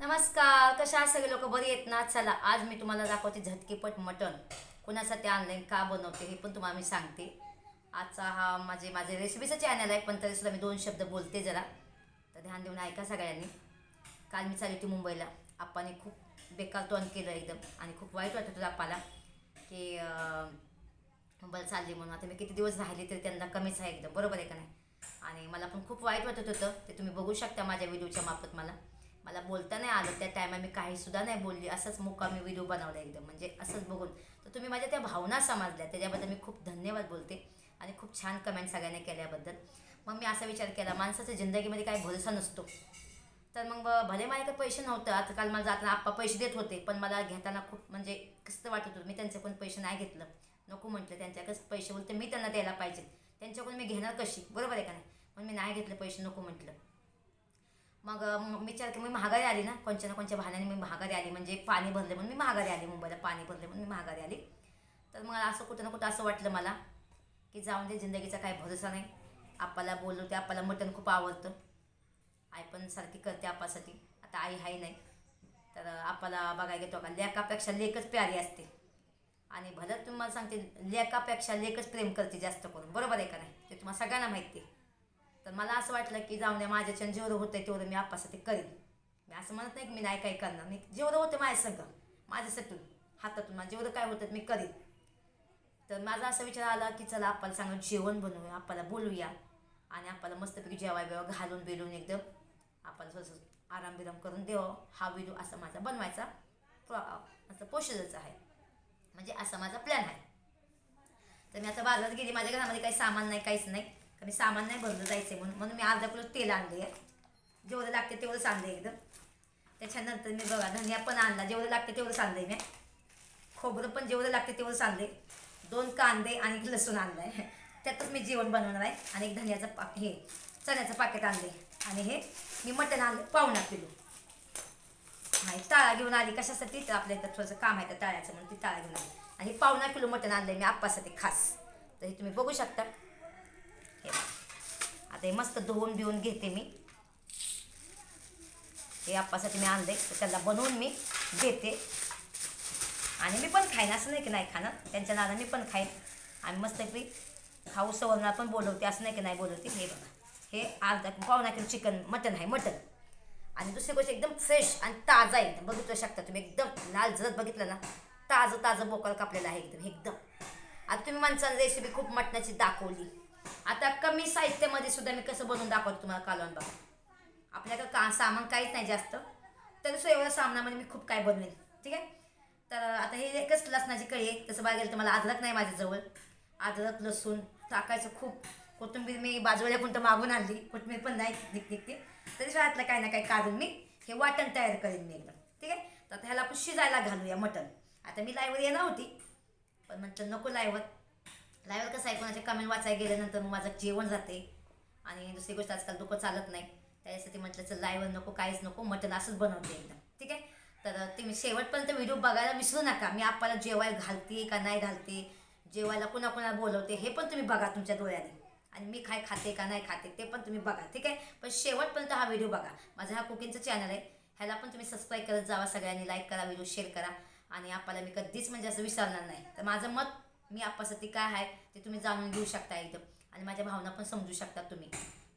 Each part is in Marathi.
नमस्कार कशा सगळे लोक? बरी आहेत ना? चला आज मी तुम्हाला दाखवते झटकेपट मटण. कुणासाठी ऑनलाईन का बनवते हे पण तुम्हाला मी सांगते. आजचा हा माझे माझे रेसिपीचं चॅनल आहे पण तरी सुद्धा मी दोन शब्द बोलते जरा. तर ध्यान देऊन ऐका सगळ्यांनी. काल मी चालली होती मुंबईला. आप्पाने खूप बेकार तोंड केलं एकदम. आणि खूप वाईट वाटत होतं आप्पाला की मुंबईला चालली म्हणून. आता मी किती दिवस राहिले तरी त्यांना कमीच आहे एकदम. बरोबर आहे का नाही? आणि मला पण खूप वाईट वाटत होतं. ते तुम्ही बघू शकता माझ्या व्हिडिओच्या मार्फत मला. मला बोलता नाही आलं त्या टायमा मी काहीसुद्धा नाही बोलली. असंच मुका मी व्हिडिओ बनवला एकदम. म्हणजे असंच बघून. तर तुम्ही माझ्या त्या भावना समजल्या. त्याच्याबद्दल मी खूप धन्यवाद बोलते आणि खूप छान कमेंट सगळ्यांनी केल्याबद्दल. मग मी असा विचार केला माणसाच्या जिंदगीमध्ये काही भरोसा नसतो. तर मग भले माझ्याकडे पैसे नव्हतं आजकाल मला जाताना आप्पा पैसे देत होते पण मला घेताना खूप म्हणजे कसं वाटत होतं मी त्यांच्याकडून पैसे नाही घेतलं. नको म्हटलं त्यांच्याकडे पैसे बोलते मी त्यांना द्यायला पाहिजे. त्यांच्याकडून मी घेणार कशी? बरोबर आहे का नाही? पण मी नाही घेतलं पैसे नको म्हटलं. मग मी विचार की मी महागारी आली ना कोणत्या ना कोणत्या बहाण्याने मी महागारी आली. म्हणजे पाणी भरले म्हणून मी महागारी आली मुंबईला पाणी भरले म्हणून मी महागारी आली. तर मला असं कुठं ना कुठं असं वाटलं मला की जाऊन दे जिंदगीचा काही भरोसा नाही. आप्पाला बोलवते आपाला मटण खूप आवडतं. आई पण सारखी करते आपासाठी. आता आई हाय नाही. तर आपाला बघायला घेतो का लेकापेक्षा लेकच प्यारी असते. आणि भलं तुम्हाला सांगते लेकापेक्षा लेकच प्रेम करते जास्त करून. बरोबर आहे का नाही? ते तुम्हाला सगळ्यांना माहिती आहे. तर मला असं वाटलं की जाऊन द्या माझ्याच्यानं जेवढं होतं तेवढं मी आपासाठी करेन. मी असं म्हणत नाही की मी नाही काही करणार. मी जेवढं होतं माझ्या संग माझ्यासाठी हातातून माझं जेवढं काय होतं मी करेन. तर माझा असा विचार आला की चला आपल्याला चांगलं जेवण बनवूया आपल्याला बोलूया आणि आपल्याला मस्तपैकी जेवाय बिवा घालून बिलून एकदम आपल्याला थोडंसं आराम बिराम करून देवा हा व्हिडिओ असा माझा बनवायचा प्र असं प्रोसिजरचा आहे. म्हणजे असा माझा प्लॅन आहे. तर मी आता बाजारात गेली माझ्या घरामध्ये काही सामान नाही काहीच नाही. कारण सामान नाही भरलं जायचं म्हणून. म्हणून मी अर्धा किलो तेल आणले आहे जेवढं लागते तेवढंच आणलं एकदम. त्याच्यानंतर मी बघा धनिया पण आणला. जेवढं लागते तेवढंच आणलंय मी. खोबरं पण जेवढं लागते तेवढंच आणले दोन कांदे आणि लसूण आणलं आहे त्यातच मी जेवण बनवणार आहे. आणि एक धनियाचं पा हे चण्याचं पाकिट आणले आणि हे मी मटण आणलं पाहुणा किलो. नाही टाळा घेऊन आली. कशासाठी? तर आपल्या इथं थोडंसं काम आहे तर टाळ्याचं म्हणून ती टाळा घेऊन आली. आणि पाहुणा किलो मटण आणलं आहे मी आप्पासाठी खास. तर हे तुम्ही बघू शकता. आता हे मस्त धुवून बिवून घेते मी. हे आप्पासाठी मी आणले तर त्याला बनवून मी देते. आणि मी पण खाईन असं नाही की नाही खाणं त्यांच्या नादाने मी पण खाईन. आणि मस्तपैकी खाऊ सवरणार पण बोलवते असं नाही की नाही बोलवते. हे बघा. हे अर्धा पावणा किलो चिकन मटन आहे मटन. आणि दुसरी गोष्ट एकदम फ्रेश आणि ताजा आहे. एकदम बघितलं शकता तुम्ही एकदम. लाल जरत बघितलं ना ताजं ताजं बोकळ कापलेलं आहे एकदम एकदम. आता तुम्ही माणसाने रेसिपी खूप मटणाची दाखवली. आता कमी साहित्यामध्ये सुद्धा मी कसं बनवून दाखवतो तुम्हाला कालवण बाबा आपल्याकडं का सामान काहीच नाही जास्त. तरी सो एवढ्या सामनामध्ये मी खूप काय बनवेन. ठीक आहे? तर आता हे एकच लसणाची कळी आहे. तसं बघायला तर मला अद्रक नाही माझ्याजवळ. अद्रक लसूण टाकायचं खूप. कोथिंबीर मी बाजूला कोणतं मागून आणली. कोथिंबीर पण नाही निघ निघते. तरी सुद्धा काही ना काही काढून मी हे वाटण तयार करेन मी एकदम. ठीक आहे? तर आता ह्याला आपण शिजायला घालूया मटण. आता मी लाईव्हवर येणार होती. पण म्हटलं नको लाईव्हवर लाईव्हवर कसं आहे कोणाचे कमेंट वाचायला गेल्यानंतर मग माझं जेवण जाते. आणि दुसरी गोष्ट आजकाल डोकं चालत नाही. त्याच्यासाठी म्हटलं चल लाईव्हवर नको काहीच नको मटण असंच बनवते एकदम. ठीक आहे? तर तुम्ही शेवटपर्यंत व्हिडिओ बघायला विसरू नका. मी आपल्याला जेवायला घालते का नाही घालते जेवायला कुणाकुणाला बोलवते हे पण तुम्ही बघा तुमच्या डोळ्याने. आणि मी काय खाते का नाही खाते ते पण तुम्ही बघा ठीक आहे? पण शेवटपर्यंत हा व्हिडिओ बघा. माझा हा कुकिंगचा चॅनल आहे. ह्याला पण तुम्ही सबस्क्राईब करत जावा सगळ्यांनी लाईक करा व्हिडिओ शेअर करा. आणि आपल्याला मी कधीच म्हणजे असं विसरणार नाही. तर माझं मत मी आप्पासाठी काय आहे ते तुम्ही जाणून घेऊ शकता इथं. आणि माझ्या भावना पण समजू शकता तुम्ही.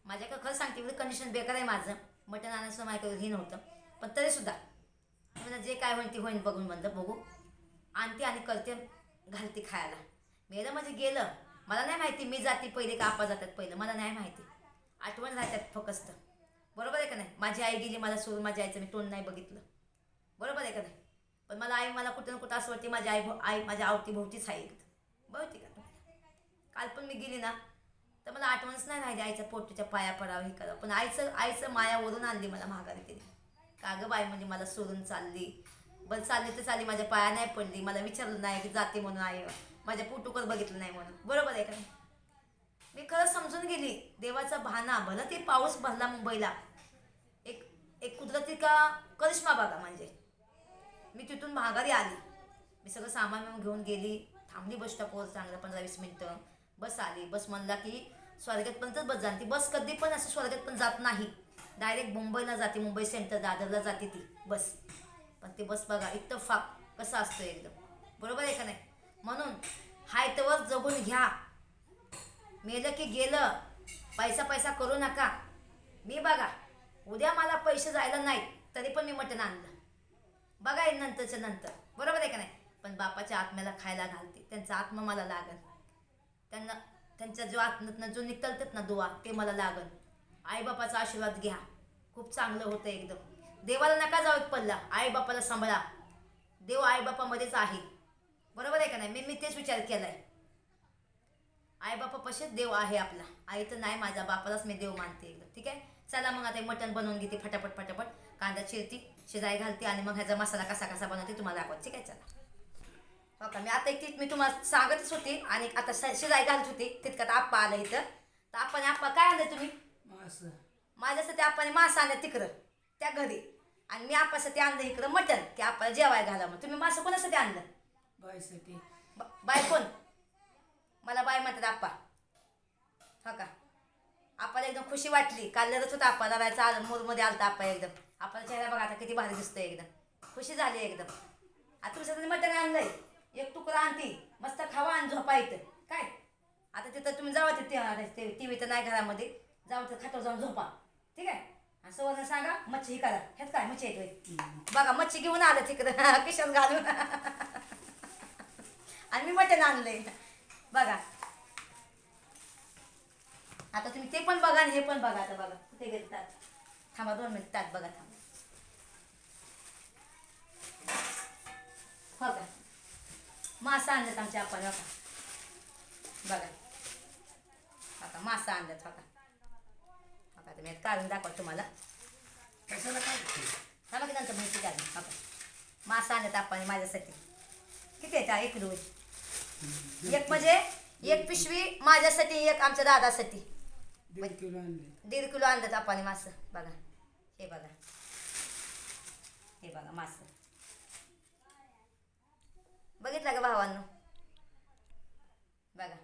माझ्याकडे खरं सांगते एवढं कंडिशन बेकार आहे माझं. मटण आणायचं माझ्याकडे हे नव्हतं. पण तरीसुद्धा मला जे काय होईल ते होईल बघून म्हणलं बघू. आणते आणि करते घालते खायला. मेलं म्हणजे गेलं मला नाही माहिती मी जाते पहिले का आपा जातात पहिलं. मला नाही माहिती. आठवण राहतात फकस्त बरोबर आहे का नाही? माझी आई गेली मला सोडून माझ्या आईचं मी तोंड नाही बघितलं. बरोबर आहे का नाही? पण मला आई मला कुठं ना कुठं असं वाटते माझी आई आई माझ्या आवती भोवतीच आहे. बघते का काल पण मी गेली ना तर मला आठवणच नाही राहिली आईच्या पोटीच्या पाया पडावं हे करावं. पण आईचं आईचं मायावरून आणली मला महागारी केली का गं बाई म्हणजे मला सोडून चालली. बरं चालली तर चालली माझ्या पाया नाही पडली. मला विचारलं नाही की जाते म्हणून आई. माझ्या पोटूकर बघितलं नाही म्हणून. बरोबर आहे का नाही? मी खरं समजून गेली. देवाचा भाना भलं ते पाऊस भरला मुंबईला. एक एक कुदरती का करिश्मा बघा म्हणजे. मी तिथून महागारी आली. मी सगळं सामान घेऊन गेली. थांबली बस स्टॉपवर चांगलं पंधरा वीस मिनटं. बस आली. बस म्हणला की स्वर्गात पण बस जाण ती बस कधी पण असं स्वर्गात पण जात नाही. डायरेक्ट मुंबईला जाते. मुंबई सेंटर दादरला जाते ती बस. पण ती बस बघा इत्तफाक कसं असतं एकदम. बरोबर आहे का नाही? म्हणून हाय तवर जगून घ्या. मेलं की गेलं. पैसा पैसा करू नका. मी बघा उद्या मला पैसे जायला नाहीत तरी पण मी मटण आणलं. बघा नंतरच्या नंतर. बरोबर आहे का नाही? पण बापाच्या आत्म्याला खायला घालते. त्यांचा आत्मा मला लागल त्यांना त्यांच्या जो आत्म्यातनं जो निकलतात ना दुवा ते मला लागल आईबापाचा आशीर्वाद घ्या. खूप चांगलं होतं एकदम. देवाला नका जाऊ पल्ला. आईबापाला सांभाळा. देव आईबापामध्येच आहे. बरोबर आहे का नाही? मी मी तेच विचार केला आहे आईबापापाशीच देव आहे आपला. आई तर नाही माझ्या बापालाच मी देव मानते एकदम. ठीक आहे? चला मग आता हे मटण बनवून घेते फटाफट फटाफट. कांदा चिरती शिजाई घालते आणि मग ह्याचा मसाला कसा कसा बनवते तुम्हाला दाखवत. ठीक आहे? चला. हो का मी आता एक मी तुम्हाला सांगतच होती आणि आता श- शिजाई घालत होती. तितक्यात आप्पा आलं इथं. तर आपण आप्पा काय आणलं तुम्ही? असं माझ्यासाठी आपण मासं आणलं तिकडं त्या घरी. आणि मी आप्पासाठी आणलं इकडं मटण की आपल्याला जेवायला घाला मग तुम्ही मासं कोणासाठी आणलं? बायसाठी ब- बाय कोण? मला बाय म्हणतात आप्पा. हो का? आपल्याला एकदम खुशी वाटली. काल लढत होता आप्पा लढायचा आलं मूडमध्ये आलता आप्पा एकदम. आपला चेहरा बघा आता किती भारी दिसतोय एकदम. खुशी झाली एकदम. आता तुमच्यासाठी मटण आणलंय. एक तुकडा आणती मस्त खावा आणि झोपा इथं. काय? आता तिथं तुम्ही जावा ते टी व्ही तर नाही घरामध्ये. जाऊ तर खातो जाऊन झोपा. ठीक आहे? आणि सवर्ण सांगा मच्छी ही करा. ह्यात काय मच्छी येतोय? बघा मच्छी घेऊन आलं तिकडं. किशन घालून. आणि मी मटण आणलंय. बघा. आता तुम्ही ते पण बघा आणि हे पण बघा आता बघा. कुठे गेले तात थांबा दोन मिनिट तात बघा थांबा. हो का? मासा आणलं आमच्या आपण का बघा. आता मासा का हो का तुम्ही काढून दाखवा तुम्हाला. कशाला काय थांबा की नंतर माहिती काढून. का मासा आणलं आपण माझ्यासाठी. किती आहे एक रोज एक म्हणजे एक पिशवी माझ्यासाठी एक आमच्या दादासाठी. दीड किलो आणले. दीड किलो आणलं आपण मासं. बघा. हे बघा. हे बघा मासं. बघितलं का भावांनो? बघा.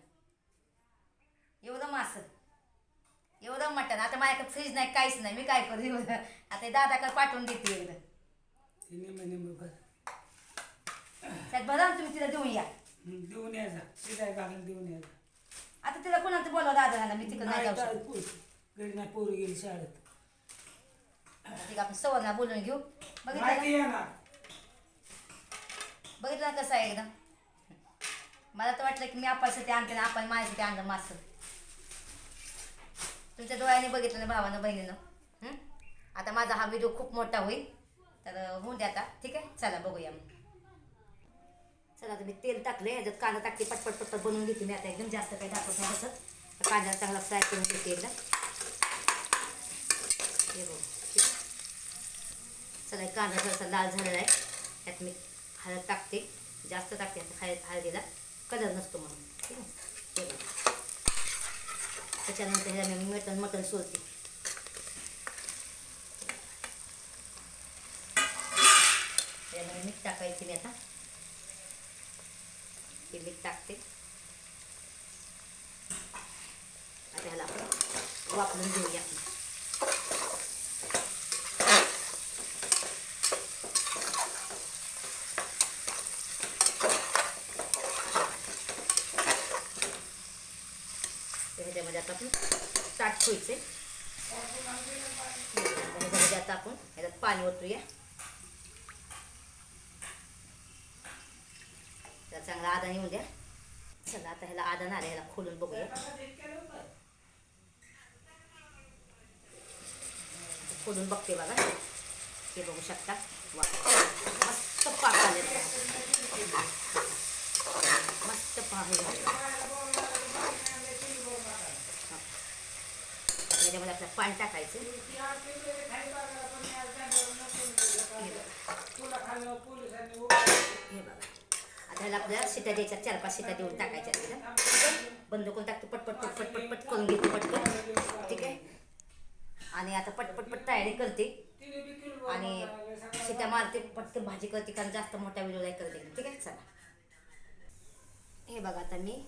एवढं मासं. एवढं मटण. आता माझ्याकडे फ्रीज नाही काहीच नाही. मी काय करू एवढं? आता दादाकडे पाठवून देते एकदा. त्यात बघा तुम्ही तिला देऊन या. देऊन यायचा शिजाय घालून देऊन यायचा आता तिला कोणाला बोलवा दादाला? मी तिकडे नाही जाऊ शकत. घरी नाही पोरी गेली शाळेत. आपण सवरला बोलून घेऊ. बघितलं का? माहिती येणार. बघितलं कसं आहे एकदम? मला तर वाटलं की मी आपल्यासाठी आणते ना आपण माझ्यासाठी आणलं मासं तुमच्या डोळ्याने बघितलं ना भावानं बहिणीनं? आता माझा हा व्हिडिओ खूप मोठा होईल. तर होऊन द्या आता. ठीक आहे? चला बघूया मग. चला आता मी तेल टाकले याच्यात कांदा टाकते पटपट पटपट बनवून घेते मी आता. एकदम जास्त काही टाकत नाही तसं. कांदा चांगला फ्राय करून घेते एकदा हे बघ. चला कांदा थोडासा लाल झालेला आहे. त्यात मी हळद टाकते. जास्त टाकते हळद हळदीला कलर नसतो म्हणून. ठीक आहे? त्याच्यानंतर ह्याला मी मटण मटण सोडते त्यामध्ये मीठ टाकायचे मी आता. हे मीठ टाकते. आता ह्याला आपण वापरून घेऊया. पाणी ओतूया त्याला चांगला आदान येऊन द्या चला आता ह्याला आदान आलं ह्याला खोलून बघूया खोलून बघते बघा हे शकता। मस्त पाक मस्त झाले. त्याच्यामध्ये आपलं पाणी टाकायचं. हे बघा. आता ह्याला आपल्याला शिट्या द्यायच्या चार पाच शिट्या देऊन टाकायच्या तिला बंद करून टाकतो पटपट पटपट पटपट करून घेते पटकन ठीक आहे? आणि आता पटपट पट तयारी करते. आणि शिट्या मारते पटकन भाजी करते कारण जास्त मोठ्या व्हिडिओ नाही करते ठीक आहे? चला. हे बघा आता मी.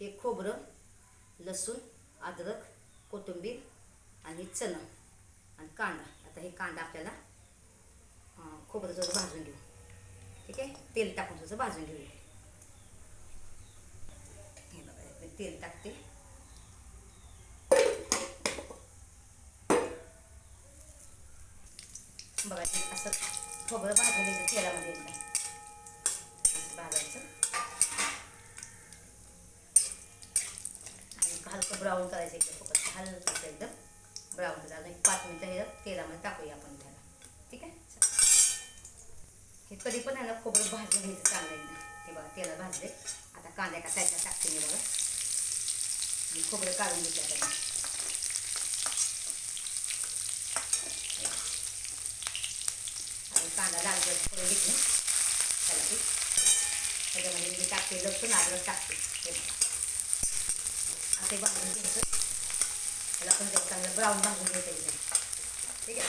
हे खोबरं लसूण अद्रक कोथिंबीर आणि चणं आणि कांदा. आता हे कांदा आपल्याला खोबरं जर भाजून घेऊ. ठीक आहे? तेल टाकून जसं भाजून घेऊया. हे बघा तेल टाकते. बघा ते असं खोबरं भाजून घ्यायचं तेलामध्ये असं भाजायचं. आणि हलकं ब्राऊन करायचं एकदम फक्त एकदम ब्राऊन करायचं अजून एक पाच मिनटं हे तेलामध्ये टाकूया आपण त्याला. ठीक आहे? हे कधी पण आहे ना खोबरं भाजून घ्यायचं चांगलं एकदम हे बघा तेला भाजले आता कांद्या का त्याच्या टाकते मी बघा. आणि खोबरं काढून घेते त्याला आणि कांदा लाल करून घेतले त्याला ती त्याच्यामध्ये मी टाकते लसूण अद्रक टाकते. हे बघा. आता भाजून घ्यायचं. त्याला पण चांगलं ब्राऊन भाजून घ्यायचं ठीक आहे?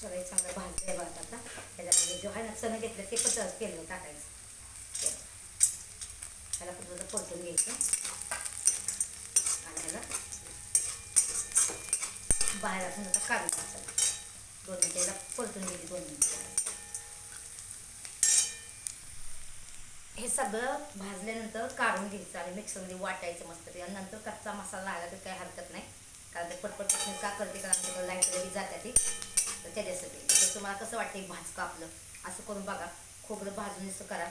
सगळे चांगलं भाजलं आहे बघा आता त्याच्यामध्ये जो आहे ना चणं घेतलं ते पण केलं टाकायचं. त्याला पण थोडं परतून घ्यायचं. आणि त्याला बाहेर असून आता काढून टाकायचं दोन मिनिटं याला परतून घ्यायची दोन मिनिटं. हे सगळं भाजल्यानंतर काढून घ्यायचं आणि मिक्सरमध्ये वाटायचं मस्त आणि नंतर कच्चा मसाला आला तर काही हरकत नाही. कारण ते पटपट का करते? कारण आमच्याकडे लाइट वगैरे जाते ती. तर त्याच्यासाठी. तर तुम्हाला कसं वाटतं भाजकं आपलं? असं करून बघा. खोबरं भाजून असं करा.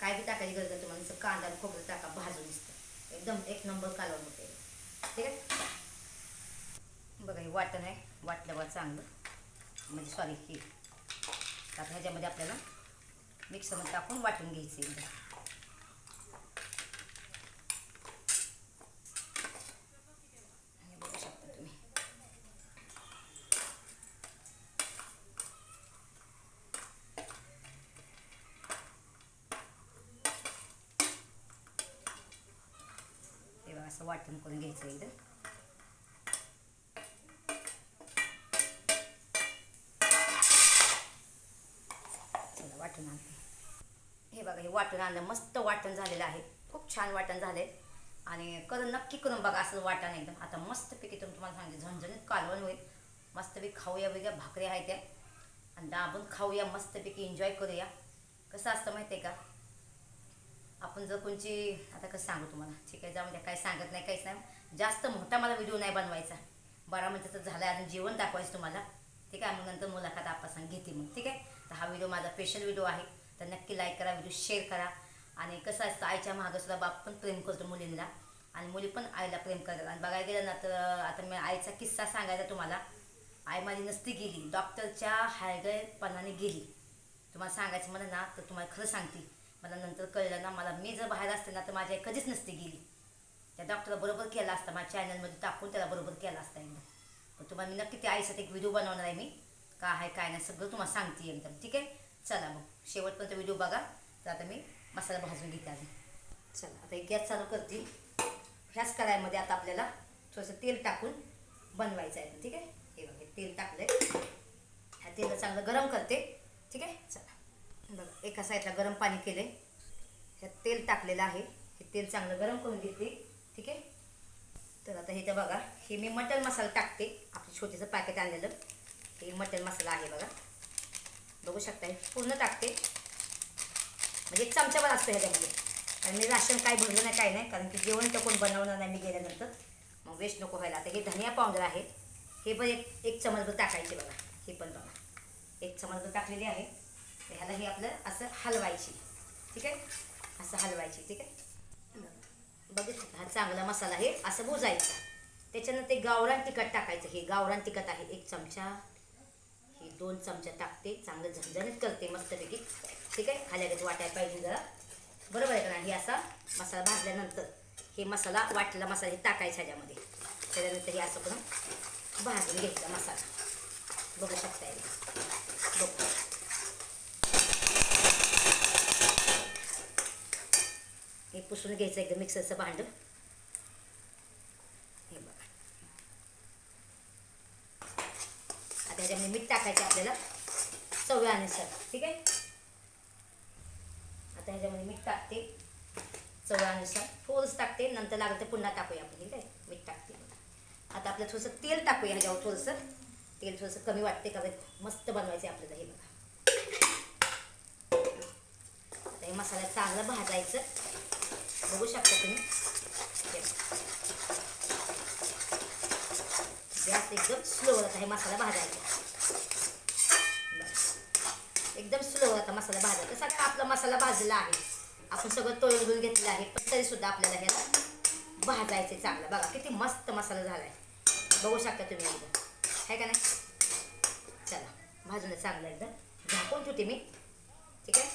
काय बी टाकायची गरज आहे तुम्हाला. जसं कांदा आणि खोबरं टाका भाजून दिसतं एकदम एक नंबर कालवण होते. ठीक आहे? बघा हे वाटण आहे. वाटलं चांगलं. म्हणजे सॉरी ही. आता ह्याच्यामध्ये आपल्याला मिक्सरमध्ये टाकून वाटून घ्यायचं एकदम हे बघू शकता तुम्ही हे बघा असं वाटण करून घ्यायचं चला वाटण आणते हे बघा हे वाटण आणलं मस्त वाटण झालेलं आहे. खूप छान वाटण झाले आणि करून नक्की करून बघा असं वाटण एकदम. आता मस्तपैकी तुम्ही तुम्हाला सांगते झणझणीत कालवण होईल. मस्तपैकी खाऊया वेगळ्या भाकऱ्या आहेत त्या. आणि दाबून खाऊया मस्तपैकी एन्जॉय करूया. कसं असतं माहिती आहे का? आपण जर कोणची आता कसं सांगू तुम्हाला? ठीक आहे जाऊन द्या. काय सांगत नाही काहीच नाही. जास्त मोठा मला व्हिडिओ नाही बनवायचा. बारा मिनिटाचं झालं आहे अजून जेवण दाखवायचं तुम्हाला. ठीक आहे? मग नंतर मुलाखत आपण घेते मग. ठीक आहे? तर हा व्हिडिओ माझा स्पेशल व्हिडिओ आहे. तर नक्की लाईक करा व्हिडिओ शेअर करा. आणि कसं असतं आईच्या मागंसुद्धा बाप पण प्रेम करतो मुलींना. आणि मुली पण आईला प्रेम करतात. आणि बघायला गेलं ना तर आता मी आईचा किस्सा सांगायचा तुम्हाला. आई माझी नसती गेली. डॉक्टरच्या हायगयपणाने गेली. तुम्हाला सांगायचं मला ना तर तुम्हाला खरं सांगते. मला नंतर कळलं ना मला मी जर बाहेर असते ना तर माझी आई कधीच नसती गेली. त्या डॉक्टरला बरोबर केला असता माझ्या चॅनलमध्ये टाकून त्याला बरोबर केला असता एकदम पण तुम्हाला मी नक्की त्या आईसाठी एक व्हिडिओ बनवणार आहे मी. का आहे काय नाही सगळं तुम्हाला सांगते एकदम ठीक आहे? चला मग शेवटपर्यंत व्हिडिओ बघा. तर आता मी मसाला भाजून घेते आधी चला आता एक गॅस चालू करते. ह्याच कढाईमध्ये आता आपल्याला थोडंसं तेल टाकून बनवायचं आहे ठीक आहे? हे बघा हे तेल टाकलंय. ह्या तेल चांगलं गरम करते ठीक आहे? चला. बघा एका साईडला गरम पाणी केले ह्यात तेल टाकलेलं आहे. हे तेल चांगलं गरम करून घेते. ठीक आहे? तर आता हे तर बघा हे मी मटन मसाला टाकते. आपलं छोटेचं पॅकेट आणलेलं. हे मटन मसाला आहे बघा. बघू शकता पूर्ण टाकते. म्हणजे एक चमचाभर असतो ह्याच्यामध्ये. आणि मी राशन काय भरलं नाही काय नाही कारण की जेवण तर कोण बनवणार नाही मी गेल्यानंतर. मग वेस्ट नको व्हायला. आता हे धनिया पावडर आहे. हे पण एक एक चमचभर टाकायचे बघा. हे पण बघा. एक चमचभर टाकलेली आहे. तर ह्याला हे आपलं असं हलवायची. ठीक आहे? असं हलवायची. ठीक आहे? बघितलं हा चांगला मसाला आहे असं बुजायचा. त्याच्यानंतर ते गावरान तिखट टाकायचं. हे गावरान तिखट आहे एक चमचा. हे दोन चमचा टाकते चांगलं झणझणीत करते मस्तपैकी. ठीक आहे? खाल्यागत वाटायला पाहिजे जरा. बरोबर आहे का हे असा मसाला भाजल्यानंतर हे मसाला वाटलेला मसाला हे टाकायचा ह्याच्यामध्ये. त्याच्यानंतर हे असं करून भाजून घ्यायचा मसाला. बघू शकता येईल बघू. हे पुसून घ्यायचं एकदम मिक्सरचं भांडं. हे बघा. आता त्याच्यामध्ये मीठ टाकायचं आपल्याला. चव्यानुसार ठीक आहे? आता ह्याच्यामध्ये मीठ टाकते. चव्यानुसार थोडंसं टाकते नंतर लागलं तर पुन्हा टाकूया आपण ठीक आहे? मीठ टाकते आता आपलं थोडंसं तेल टाकूया ह्याच्यावर थोडंसं. तेल थोडंसं कमी वाटते का मस्त बनवायचं आहे आपल्याला हे बघा. आता हे मसाला चांगलं भाजायचं. बघू शकता तुम्ही. गॅस एकदम स्लो आता हे मसाला भाजायचा एकदम स्लो आता मसाला भाजायचा सगळा आपला मसाला भाजला आहे. आपण सगळं तळून घेऊन घेतलं आहे पण तरी सुद्धा आपल्याला ह्याला भाजायचं आहे चांगलं. बघा किती मस्त मसाला झाला आहे बघू शकता तुम्ही एकदा. आहे का नाही? चला भाजून चांगलं एकदम. झाकून ठेवते मी. ठीक आहे?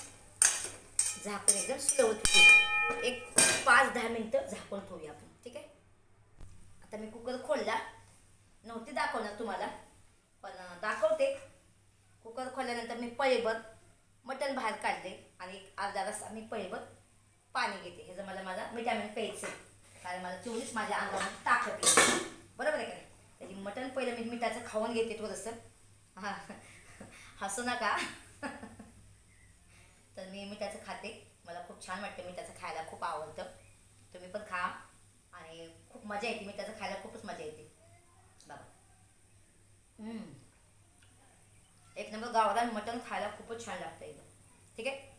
झाकून एकदम स्लो ठेवते एक पाच दहा मिनटं झाकून ठेवूया आपण ठीक आहे? आता मी कुकर खोलला. नव्हती दाखवणार तुम्हाला पण दाखवते. कुकर खोलल्यानंतर मी पळीभर मटण बाहेर काढले आणि एक अर्धा रस्ता मी पळीभर पाणी घेते. ह्याचं मला मला विटॅमिन प्यायचं आहे. कारण मला चोवीस माझ्या अंगामध्ये ताकद येते बरोबर आहे का नाही? त्याची मटण पहिलं मी मिठाचं खाऊन घेते थोडंसं. हां हसू नका. तर मी मिठाचं खाते. मला खूप छान वाटतं. त्याचं खायला खूप आवडतं. तुम्ही पण खा. आणि खूप मजा येते. मी त्याचं खायला खूपच मजा येते. बाबा. एक नंबर गावरान मटण खायला खूपच छान लागतं एकदम. ठीक आहे?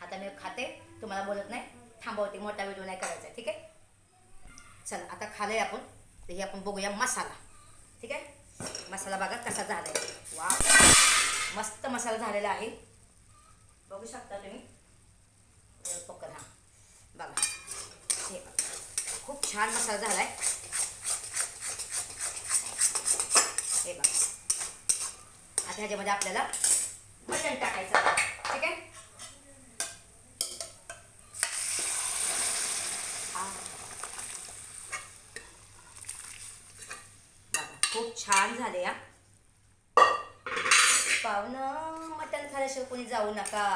आता मी खाते. तुम्हाला बोलत नाही. थांबवते. मोठा व्हिडिओ नाही करायचा. ठीक आहे? चला आता खाल्लंय आपण. तर हे आपण बघूया मसाला. ठीक आहे? मसाला बघा कसा झाला आहे वा मस्त मसाला झालेला आहे. बघू शकता तुम्ही? हे पकड. हा बघा. हे बघा. खूप छान मसाला झालाय. हे बघा. आता ह्याच्यामध्ये आपल्याला मटण टाकायचं ठीक आहे? खूप छान झाले या पाहुणं मटण खाल्याशिवाय कोणी जाऊ नका.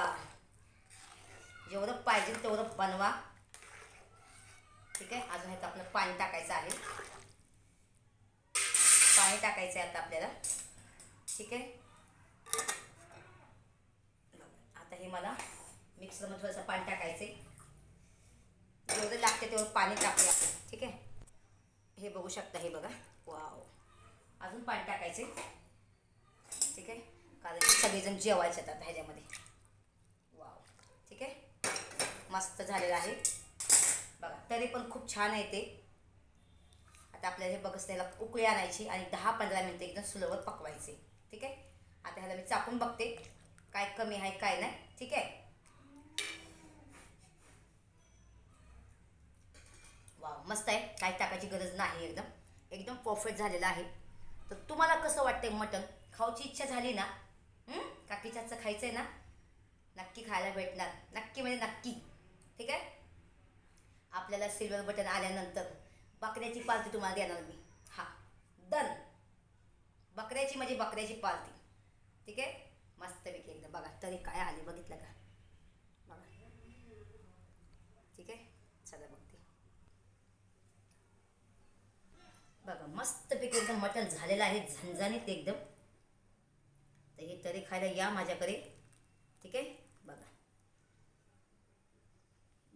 जेवढं पाहिजे तेवढं बनवा. ठीक आहे? अजून ह्यात आपलं पाणी टाकायचं आहे. पाणी टाकायचं आहे आता आपल्याला. ठीक आहे? आता हे मला मिक्सरमध्ये थोडंसं पाणी टाकायचं आहे जेवढं लागते तेवढं पाणी टाकू लागतं ठीक आहे? हे बघू शकता हे बघा. वाव. अजून पाणी टाकायचे ठीक आहे? कारण की सगळेजण जेवायचे आता ह्याच्यामध्ये. मस्त झालेलं आहे. बघा तरी पण खूप छान आहे ते. आता आपल्याला हे बघस त्याला उकळी आणायची आणि दहा पंधरा मिनटं एकदम स्लोवर पकवायचे. ठीक आहे? आता ह्याला मी चाकून बघते. काय कमी आहे काय नाही. ठीक आहे? वा मस्त आहे. काय टाकायची गरज नाही एकदम. एकदम परफेक्ट झालेलं आहे. तर तुम्हाला कसं वाटतंय मटण? खाऊची इच्छा झाली ना? काकीच्याचं खायचं आहे ना? नक्की खायला भेटणार. नक्की म्हणजे नक्की. ठीक आहे? आपल्याला सिल्वर बटन आल्यानंतर बकऱ्याची पालती तुम्हाला देणार मी. हा. डन बकऱ्याची म्हणजे बकऱ्याची पालती. ठीक आहे? मस्तपैकी एकदम बघा तरी काय आली बघितलं का? बघा. ठीक आहे? चला बघते. बघा मस्तपैकी एकदम मटण झालेलं आहे झणझणीत एकदम. तर हे तरी खायला या माझ्याकडे. ठीक आहे? बघा.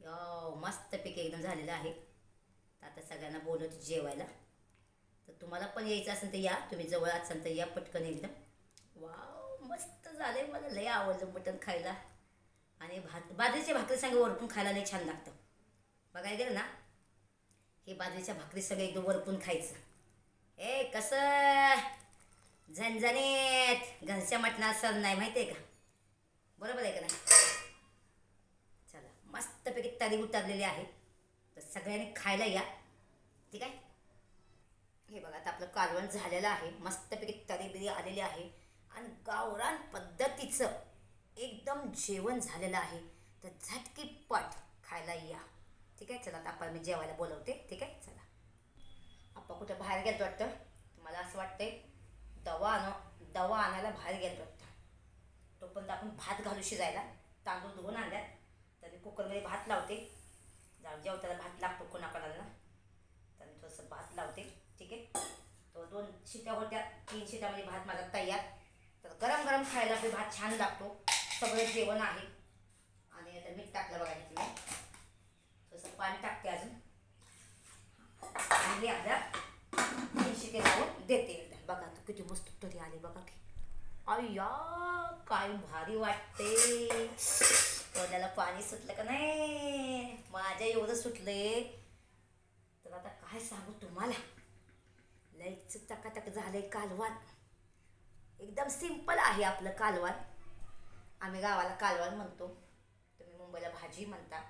मस्त मस्तपैकी एकदम झालेलं आहे. तर आता सगळ्यांना बोलवते जेवायला. तर तुम्हाला पण यायचं असेल तर या. तुम्ही जवळ असाल तर या पटकन एकदम वाव मस्त झालंय. मला लय आवडलं मटण खायला. आणि भात बाजरीच्या भाकरी संग वरपून खायला लय छान लागतं. बघायला गेलं ना? हे बाजरीच्या भाकरी सगळं एकदम वरपून खायचं. ए कसं? झणझणीत. घरच्या मटणात सर नाही माहिती आहे का? बरोबर आहे का नाही? मस्तपैकी तरी उतरलेली आहे. तर सगळ्यांनी खायला या. ठीक आहे? हे बघा आता आपलं कालवण झालेलं आहे. मस्तपैकी तरी बिरी आलेली आहे. आणि गावरान पद्धतीचं एकदम जेवण झालेलं आहे. तर झटकीपट खायला या. ठीक आहे? चला आता आपण मी जेवायला बोलवते. ठीक आहे? चला. आपण कुठं? बाहेर गेलो वाटतं? तुम्हाला असं वाटतंय? दवा आण दवा आणायला बाहेर गेलो वाटतं. तोपर्यंत आपण भात घालू शिजायला. तांदूळ धुवून आणल्यात. कुकरमध्ये भात लावते. जाऊ जेवताना भात लागतो कोणाकोणाला तर थोडंसं भात लावते ठीक आहे. तो दोन शिट्या होत्या तीन शिट्यामध्ये भात माझा तयार. तर गरम गरम खायला आपले भात छान लागतो. सगळं जेवण आहे. आणि आता मीठ टाकलं बघा इथे मी थोडंसं पाणी टाकते अजून. आणि आपल्या तीन शिटे लावून देते. एकदा बघा तू किती मस्त तरी आली बघा की. अय्या काय भारी वाटते. तोंडाला पाणी सुटलं का नाही? माझ्या एवढं सुटलंय. तर आता काय सांगू तुम्हाला? लईच टकाटक झालंय कालवान एकदम सिंपल आहे आपलं कालवान आम्ही गावाला कालवान म्हणतो. तुम्ही मुंबईला भाजी म्हणता.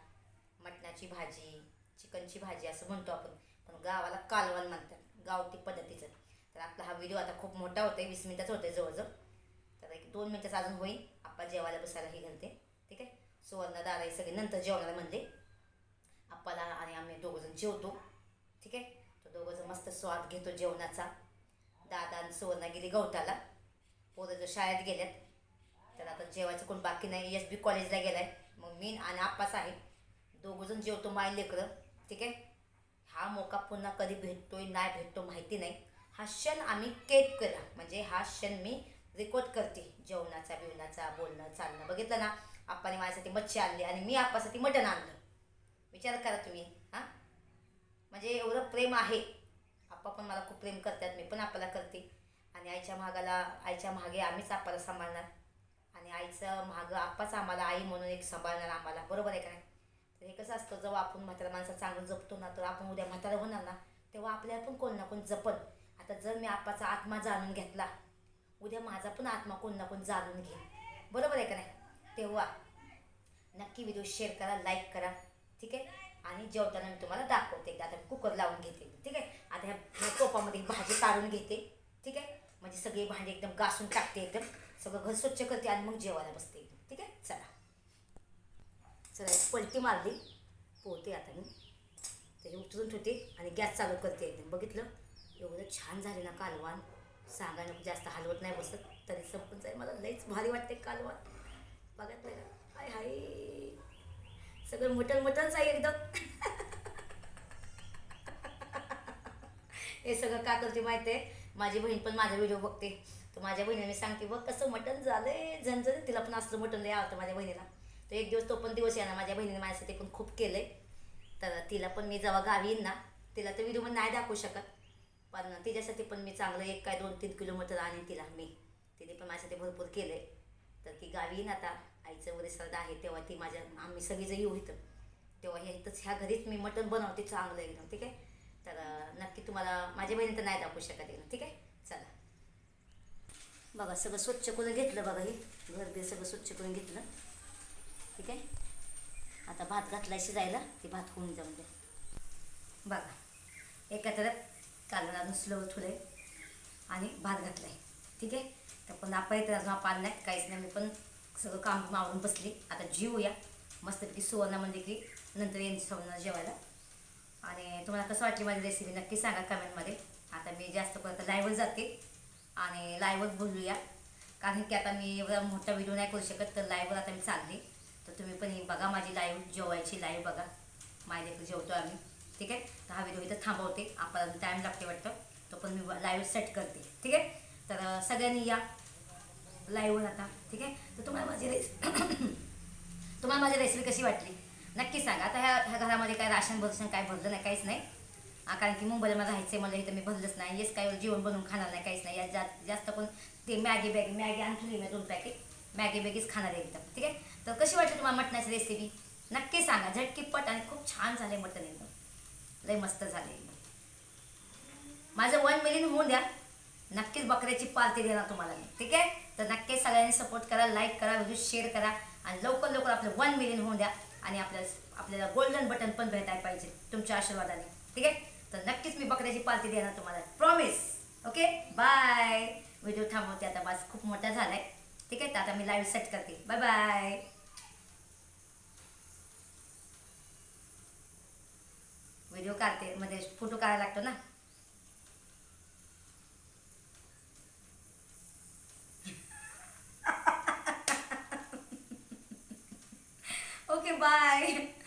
मटणाची भाजी चिकनची भाजी असं म्हणतो आपण. पण गावाला कालवान म्हणतात. गावठी पद्धतीचं. तर आपला हा व्हिडिओ आता खूप मोठा होतोय. वीस मिनिटाचा होतोय जवळजवळ. तर एक दोन मिनिटाचा अजून होईल. आप्पा जेवायला बसायला हे घालते. सुवर्ण दादा सगळे नंतर जेवणाला म्हणले आप्पाला आणि आम्ही दोघंजण जेवतो. ठीक आहे? तो दोघंजण मस्त स्वाद घेतो जेवणाचा. दादा आणि सुवर्ण गेली गवताला. पोरं जर शाळेत गेल्यात तर आता जेवायचं कोण बाकी नाही. एस बी कॉलेजला गेलाय. मग मी आणि आप्पाच आहे. दोघंजण जेवतो माय लेकरं. ठीक आहे? हा मोका पुन्हा कधी भेटतोय नाही भेटतो माहिती नाही. हा क्षण आम्ही केक केला म्हणजे हा क्षण मी रेकॉर्ड करते. जेवणाचा बिवणाचा बोलणं चालणं. बघितलं ना? आप्पाने माझ्यासाठी मच्छी आणली आणि मी आप्पासाठी मटण आणलं. विचार करा तुम्ही हां? म्हणजे एवढं प्रेम आहे. आप्पा पण मला खूप प्रेम करतात मी पण आप्पाला करते. आणि आईच्या महागाला आईच्या मागे आम्हीच आप्पाला सांभाळणार. आणि आईचं मागं आप्पाच आम्हाला आई म्हणून एक सांभाळणार आम्हाला. बरोबर आहे का नाही? तर हे कसं असतं जेव्हा आपण म्हातारा माणसं चांगलं जपतो ना तर आपण उद्या म्हातारा होणार ना तेव्हा आपल्याला पण कोण ना कोण जपल. आता जर मी आप्पाचा आत्मा जाणून घेतला उद्या माझा पण आत्मा कोण ना कोण जाणून घेईल. बरोबर आहे का नाही? तेव्हा नक्की व्हिडिओ शेअर करा लाईक करा ठीक आहे? आणि जेवताना मी तुम्हाला दाखवते. एकदा आता कुकर लावून घेते ठीक आहे? आता ह्या टोपामध्ये भाजी काढून घेते ठीक आहे? म्हणजे सगळी भांडी एकदम घासून टाकते एकदम. सगळं घर स्वच्छ करते आणि मग जेवायला बसते एकदम ठीक आहे? चला. चला पलटी मारली. पोहते आता मी. त्याची उतरून ठेवते आणि गॅस चालू करते एकदम. बघितलं? एवढं छान झाले ना कालवान सांगायला जास्त हलवत नाही बसत. तरी संपून जाईल. मला लईच भारी वाटते कालवान बघत नाही हाय हाय. सगळं मटण मटणच आहे एकदम. हे सगळं का करते माहिती आहे? माझी बहीण पण माझा व्हिडिओ बघते. तर माझ्या बहिणीने मी सांगते बघ कसं मटण झालंय झणझण तिला पण असलं मटण लय आवडतं माझ्या बहिणीला. तर एक दिवस तो पण दिवस येणार माझ्या बहिणीने माझ्यासाठी पण खूप केलं आहे तर तिला पण मी जेव्हा गावी येईन ना तिला तर व्हिडिओ नाही दाखवू शकत. पण तिच्यासाठी पण मी चांगलं एक काय दोन तीन किलोमीटर आणीन तिला मी. तिने पण माझ्यासाठी भरपूर केलं आहे तर ती गावी येईन आता. आईचं वगैरे श्रद्धा आहे तेव्हा ती माझ्या आम्ही सगळीजण येऊ इथं. तेव्हा हे इथंच ह्या घरीच मी मटण बनवते चांगलं एकदम ठीक आहे? तर नक्की तुम्हाला माझ्या बहिणी तर नाही दाखवू शकत एकदम ठीक आहे? चला. बघा सगळं स्वच्छ करून घेतलं बघा हे. घर बीर सगळं स्वच्छ करून घेतलं. ठीक आहे? आता भात घातला शिजायला ते भात होऊन जाऊन द्या. बघा एकत्र तर कालवण अजून आणि भात घातलाय. ठीक आहे? तर पण आपण इथे अजून आपण नाही काहीच नाही. मी पण सगळं काम मावरून बसली. आता जेवूया मस्तपैकी सुवर्ण म्हणजे की नंतर येईन सवर्ण जेवायला. आणि तुम्हाला कसं वाटली माझी रेसिपी नक्की सांगा कमेंटमध्ये आता मी जास्त परत लाईव्हवर जाते. आणि लाईव्हवर बोलूया. कारण की आता मी एवढा मोठा व्हिडिओ नाही करू शकत तर लाईव्हवर आता मी चालली. तर तुम्ही पण बघा माझी लाईव्ह जेवायची लाईव्ह बघा. माझ्या देखील जेवतो आम्ही. ठीक आहे? तर हा व्हिडिओ इथं थांबवते. आपल्याला टाईम लागते वाटतं. तो पण मी लाईव्ह सेट करते. ठीक आहे? तर सगळ्यांनी या लाईव्हवर आता ठीक आहे? तर तुम्हाला माझी रेस तुम्हाला माझी रेसिपी कशी वाटली? नक्की सांगा. आता ह्या ह्या घरामध्ये काय राशन भरशन काय भरलं नाही काहीच नाही. कारण की मुंबईला मला राहायचं मला इथं मी भरलंच नाही. येस काय जेवण बनवून खाणार नाही काहीच नाही. या जास्त जास्त पण ते मॅगी बॅगी मॅगी आणखी मी दोन पॅकेट मॅगी बॅगीच खाणार आहे एकदम ठीक आहे? तर कशी वाटली तुम्हाला मटणाची रेसिपी नक्की सांगा. झटकीपट आणि खूप छान झाले मटण एकदम. लय मस्त झाले एकदम. माझं वन मिलियन होऊन द्या. नक्कीच बकऱ्याची पार्टी देणार तुम्हाला मी ठीक आहे? तर नक्कीच सगळ्यांनी सपोर्ट करा लाईक करा व्हिडिओ शेअर करा आणि लवकर लवकर आपलं वन मिलियन होऊन द्या आणि आपल्याला आपल्याला गोल्डन बटन पण भेटायला पाहिजे तुमच्या आशीर्वादाने ठीक आहे? तर नक्कीच मी बकऱ्याची पार्टी देणार तुम्हाला प्रॉमिस ओके बाय व्हिडिओ थांबवते आता बस खूप मोठा झालाय ठीक आहे? तर आता मी लाईव्ह सेट करते. बाय बाय व्हिडिओ काढते मध्ये फोटो काढायला लागतो ना? Bye.